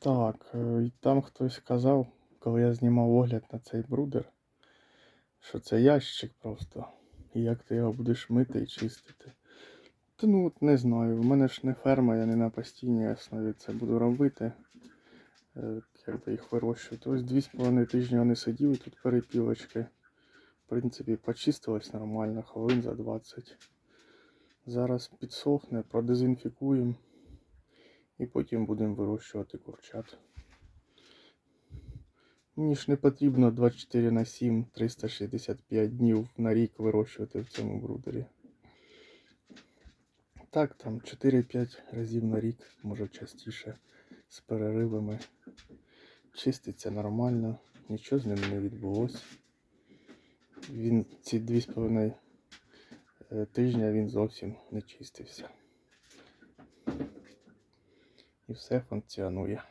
Так, е, і там хтось казав, коли я знімав огляд на цей брудер, що це ящик просто. І як ти його будеш мити і чистити. Та ну от не знаю. У мене ж не ферма, я не на постійній основі це буду робити. Е, Якби їх вирощувати. Ось дві з половиною тижні вони сиділи тут перепілочки. В принципі, почистилось нормально, хвилин за 20. Зараз підсохне, продезінфікуємо і потім будемо вирощувати курчат. Мені ж не потрібно 24 на 7, 365 днів на рік вирощувати в цьому брудері. Так, там 4-5 разів на рік, може частіше, з переривами. Чиститься нормально, нічого з ним не відбулося. Він ці 2,5 е, тижня він зовсім не чистився. І все функціонує.